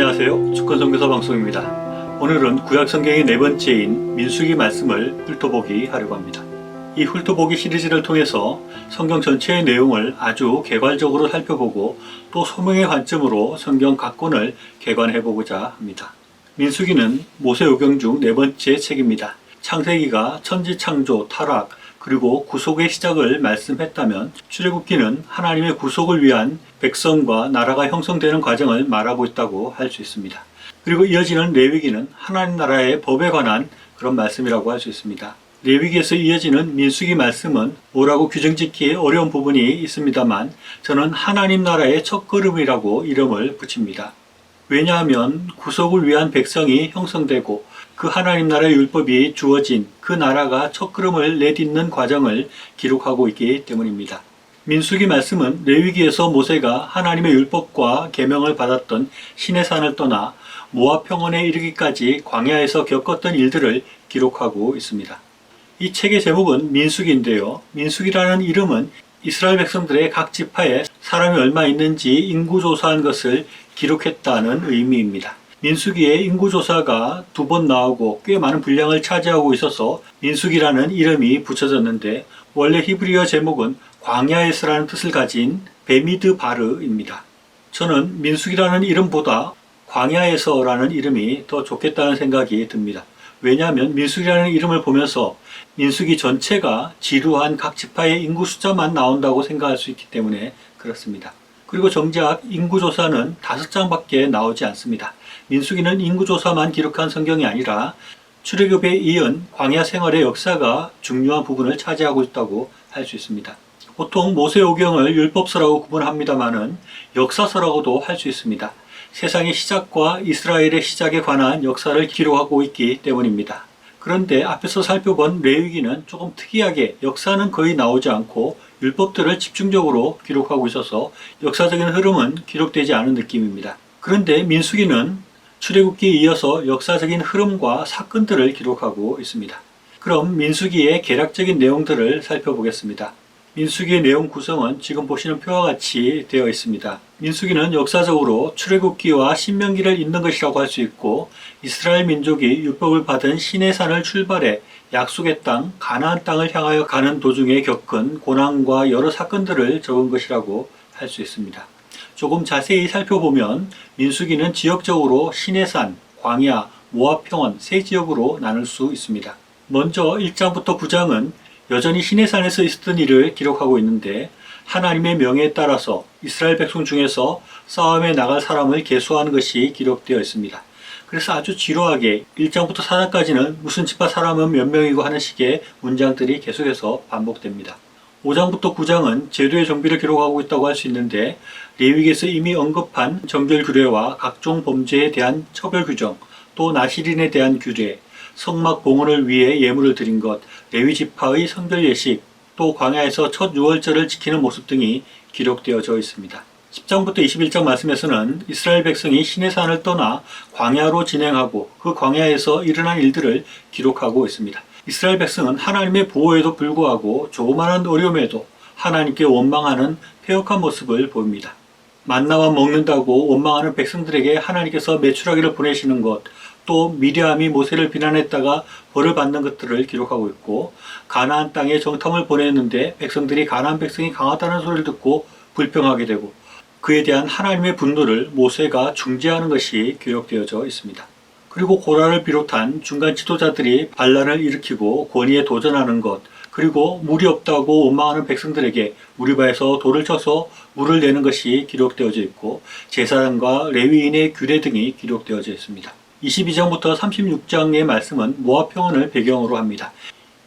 안녕하세요. 주권선교사 방송입니다. 오늘은 구약 성경의 네 번째인 민수기 말씀을 훑어보기 하려고 합니다. 이 훑어보기 시리즈를 통해서 성경 전체의 내용을 아주 개괄적으로 살펴보고 또 소명의 관점으로 성경 각 권을 개관해보고자 합니다. 민수기는 모세오경 중 네 번째 책입니다. 창세기가 천지 창조, 타락, 그리고 구속의 시작을 말씀했다면 출애굽기는 하나님의 구속을 위한 백성과 나라가 형성되는 과정을 말하고 있다고 할 수 있습니다. 그리고 이어지는 레위기는 하나님 나라의 법에 관한 그런 말씀이라고 할 수 있습니다. 레위기에서 이어지는 민수기 말씀은 뭐라고 규정짓기 어려운 부분이 있습니다만 저는 하나님 나라의 첫걸음이라고 이름을 붙입니다. 왜냐하면 구속을 위한 백성이 형성되고 그 하나님 나라의 율법이 주어진 그 나라가 첫걸음을 내딛는 과정을 기록하고 있기 때문입니다. 민수기 말씀은 레위기에서 모세가 하나님의 율법과 계명을 받았던 시내산을 떠나 모압 평원에 이르기까지 광야에서 겪었던 일들을 기록하고 있습니다. 이 책의 제목은 민수기인데요. 민수기라는 이름은 이스라엘 백성들의 각 지파에 사람이 얼마 있는지 인구 조사한 것을 기록했다는 의미입니다. 민수기에 인구 조사가 두 번 나오고 꽤 많은 분량을 차지하고 있어서 민수기라는 이름이 붙여졌는데 원래 히브리어 제목은 광야에서라는 뜻을 가진 베미드 바르입니다. 저는 민수기라는 이름보다 광야에서라는 이름이 더 좋겠다는 생각이 듭니다. 왜냐하면 민수기라는 이름을 보면서 민수기 전체가 지루한 각 지파의 인구 숫자만 나온다고 생각할 수 있기 때문에 그렇습니다. 그리고 정작 인구조사는 다섯 장밖에 나오지 않습니다. 민수기는 인구조사만 기록한 성경이 아니라 출애굽에 이은 광야 생활의 역사가 중요한 부분을 차지하고 있다고 할 수 있습니다. 보통 모세오경을 율법서라고 구분합니다만은 역사서라고도 할 수 있습니다. 세상의 시작과 이스라엘의 시작에 관한 역사를 기록하고 있기 때문입니다. 그런데 앞에서 살펴본 레위기는 조금 특이하게 역사는 거의 나오지 않고 율법들을 집중적으로 기록하고 있어서 역사적인 흐름은 기록되지 않은 느낌입니다. 그런데 민수기는 출애굽기에 이어서 역사적인 흐름과 사건들을 기록하고 있습니다. 그럼 민수기의 개략적인 내용들을 살펴보겠습니다. 민수기의 내용 구성은 지금 보시는 표와 같이 되어 있습니다. 민수기는 역사적으로 출애굽기와 신명기를 잇는 것이라고 할 수 있고 이스라엘 민족이 율법을 받은 시내산을 출발해 약속의 땅 가나안 땅을 향하여 가는 도중에 겪은 고난과 여러 사건들을 적은 것이라고 할 수 있습니다. 조금 자세히 살펴보면 민수기는 지역적으로 시내산, 광야, 모압 평원 세 지역으로 나눌 수 있습니다. 먼저 1장부터 9장은 여전히 시내산에서 있었던 일을 기록하고 있는데 하나님의 명에 따라서 이스라엘 백성 중에서 싸움에 나갈 사람을 계수하는 것이 기록되어 있습니다. 그래서 아주 지루하게 1장부터 4장까지는 무슨 지파 사람은 몇 명이고 하는 식의 문장들이 계속해서 반복됩니다. 5장부터 9장은 제도의 정비를 기록하고 있다고 할 수 있는데 레위기에서 이미 언급한 정결 규례와 각종 범죄에 대한 처벌 규정, 또 나시린에 대한 규례, 성막 봉헌을 위해 예물을 드린 것, 레위 지파의 성별 예식, 또 광야에서 첫 유월절을 지키는 모습 등이 기록되어져 있습니다. 10장부터 21장 말씀에서는 이스라엘 백성이 시내산을 떠나 광야로 진행하고 그 광야에서 일어난 일들을 기록하고 있습니다. 이스라엘 백성은 하나님의 보호에도 불구하고 조그마한 어려움에도 하나님께 원망하는 폐역한 모습을 보입니다. 만나와 먹는다고 원망하는 백성들에게 하나님께서 매출하기를 보내시는 것, 또 미리암이 모세를 비난했다가 벌을 받는 것들을 기록하고 있고 가나안 땅에 정탐을 보냈는데 백성들이 가나안 백성이 강하다는 소리를 듣고 불평하게 되고 그에 대한 하나님의 분노를 모세가 중재하는 것이 기록되어져 있습니다. 그리고 고라를 비롯한 중간 지도자들이 반란을 일으키고 권위에 도전하는 것, 그리고 물이 없다고 원망하는 백성들에게 무리바에서 돌을 쳐서 물을 내는 것이 기록되어져 있고 제사장과 레위인의 규례 등이 기록되어져 있습니다. 22장부터 36장의 말씀은 모압 평원을 배경으로 합니다.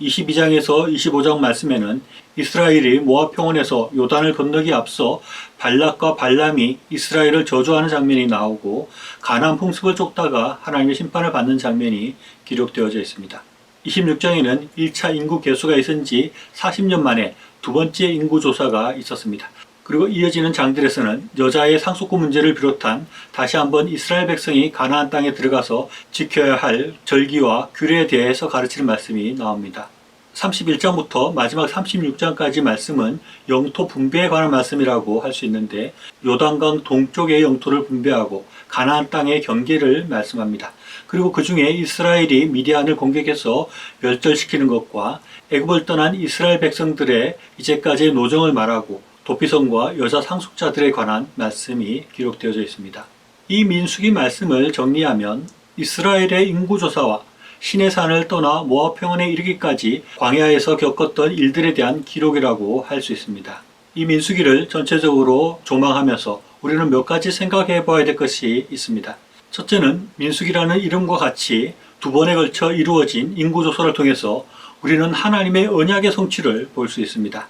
22장에서 25장 말씀에는 이스라엘이 모압 평원에서 요단을 건너기 앞서 발락과 발람이 이스라엘을 저주하는 장면이 나오고 가나안 풍습을 쫓다가 하나님의 심판을 받는 장면이 기록되어져 있습니다. 26장에는 1차 인구 개수가 있은 지 40년 만에 두 번째 인구 조사가 있었습니다. 그리고 이어지는 장들에서는 여자의 상속구 문제를 비롯한 다시 한번 이스라엘 백성이 가나안 땅에 들어가서 지켜야 할 절기와 규례에 대해서 가르치는 말씀이 나옵니다. 31장부터 마지막 36장까지 말씀은 영토 분배에 관한 말씀이라고 할 수 있는데 요단강 동쪽의 영토를 분배하고 가나안 땅의 경계를 말씀합니다. 그리고 그 중에 이스라엘이 미디안을 공격해서 멸절시키는 것과 애굽을 떠난 이스라엘 백성들의 이제까지의 노정을 말하고 도피성과 여자 상속자들에 관한 말씀이 기록되어져 있습니다. 이 민수기 말씀을 정리하면 이스라엘의 인구조사와 신의 산을 떠나 모압 평원에 이르기까지 광야에서 겪었던 일들에 대한 기록이라고 할 수 있습니다. 이 민수기를 전체적으로 조망하면서 우리는 몇 가지 생각해 봐야 될 것이 있습니다. 첫째는 민수기라는 이름과 같이 두 번에 걸쳐 이루어진 인구조사를 통해서 우리는 하나님의 언약의 성취를 볼 수 있습니다.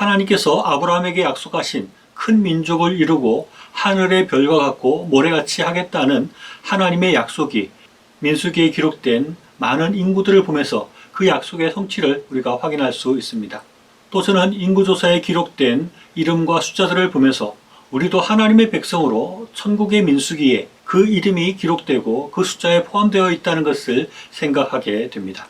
하나님께서 아브라함에게 약속하신 큰 민족을 이루고 하늘의 별과 같고 모래같이 하겠다는 하나님의 약속이 민수기에 기록된 많은 인구들을 보면서 그 약속의 성취를 우리가 확인할 수 있습니다. 또 저는 인구조사에 기록된 이름과 숫자들을 보면서 우리도 하나님의 백성으로 천국의 민수기에 그 이름이 기록되고 그 숫자에 포함되어 있다는 것을 생각하게 됩니다.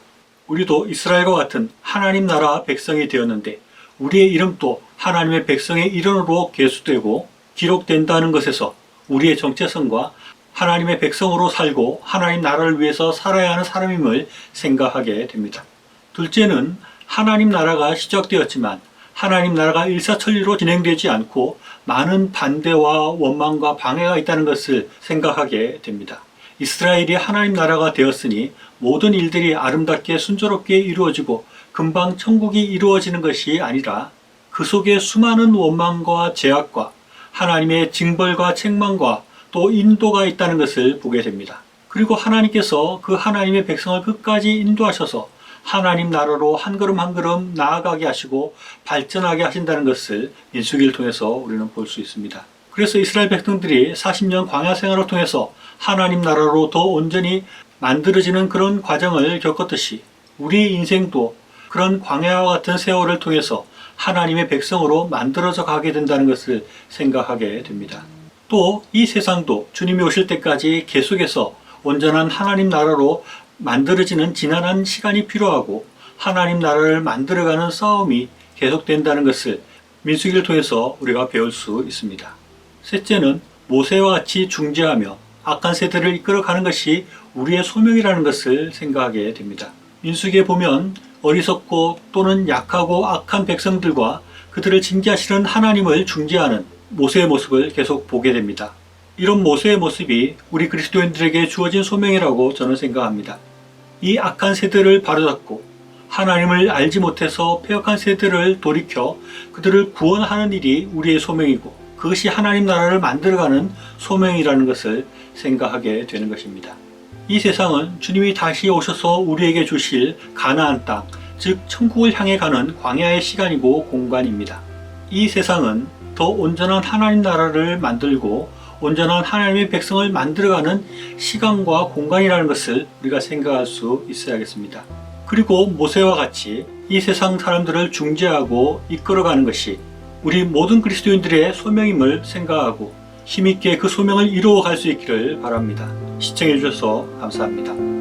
우리도 이스라엘과 같은 하나님 나라 백성이 되었는데 우리의 이름도 하나님의 백성의 이름으로 계수되고 기록된다는 것에서 우리의 정체성과 하나님의 백성으로 살고 하나님 나라를 위해서 살아야 하는 사람임을 생각하게 됩니다. 둘째는 하나님 나라가 시작되었지만 하나님 나라가 일사천리로 진행되지 않고 많은 반대와 원망과 방해가 있다는 것을 생각하게 됩니다. 이스라엘이 하나님 나라가 되었으니 모든 일들이 아름답게 순조롭게 이루어지고 금방 천국이 이루어지는 것이 아니라 그 속에 수많은 원망과 제약과 하나님의 징벌과 책망과 또 인도가 있다는 것을 보게 됩니다. 그리고 하나님께서 그 하나님의 백성을 끝까지 인도하셔서 하나님 나라로 한 걸음 한 걸음 나아가게 하시고 발전하게 하신다는 것을 민수기를 통해서 우리는 볼 수 있습니다. 그래서 이스라엘 백성들이 40년 광야 생활을 통해서 하나님 나라로 더 온전히 만들어지는 그런 과정을 겪었듯이 우리의 인생도 그런 광야와 같은 세월을 통해서 하나님의 백성으로 만들어져 가게 된다는 것을 생각하게 됩니다. 또 이 세상도 주님이 오실 때까지 계속해서 온전한 하나님 나라로 만들어지는 지난한 시간이 필요하고 하나님 나라를 만들어가는 싸움이 계속된다는 것을 민수기를 통해서 우리가 배울 수 있습니다. 셋째는 모세와 같이 중재하며 악한 세대를 이끌어가는 것이 우리의 소명이라는 것을 생각하게 됩니다. 민수기에 보면 어리석고 또는 약하고 악한 백성들과 그들을 징계하시는 하나님을 중재하는 모세의 모습을 계속 보게 됩니다. 이런 모세의 모습이 우리 그리스도인들에게 주어진 소명이라고 저는 생각합니다. 이 악한 세대를 바로잡고 하나님을 알지 못해서 폐역한 세대를 돌이켜 그들을 구원하는 일이 우리의 소명이고 그것이 하나님 나라를 만들어가는 소명이라는 것을 생각하게 되는 것입니다. 이 세상은 주님이 다시 오셔서 우리에게 주실 가나안 땅, 즉 천국을 향해 가는 광야의 시간이고 공간입니다. 이 세상은 더 온전한 하나님 나라를 만들고 온전한 하나님의 백성을 만들어가는 시간과 공간이라는 것을 우리가 생각할 수 있어야겠습니다. 그리고 모세와 같이 이 세상 사람들을 중재하고 이끌어가는 것이 우리 모든 그리스도인들의 소명임을 생각하고 힘있게 그 소명을 이루어 갈 수 있기를 바랍니다. 시청해 주셔서 감사합니다.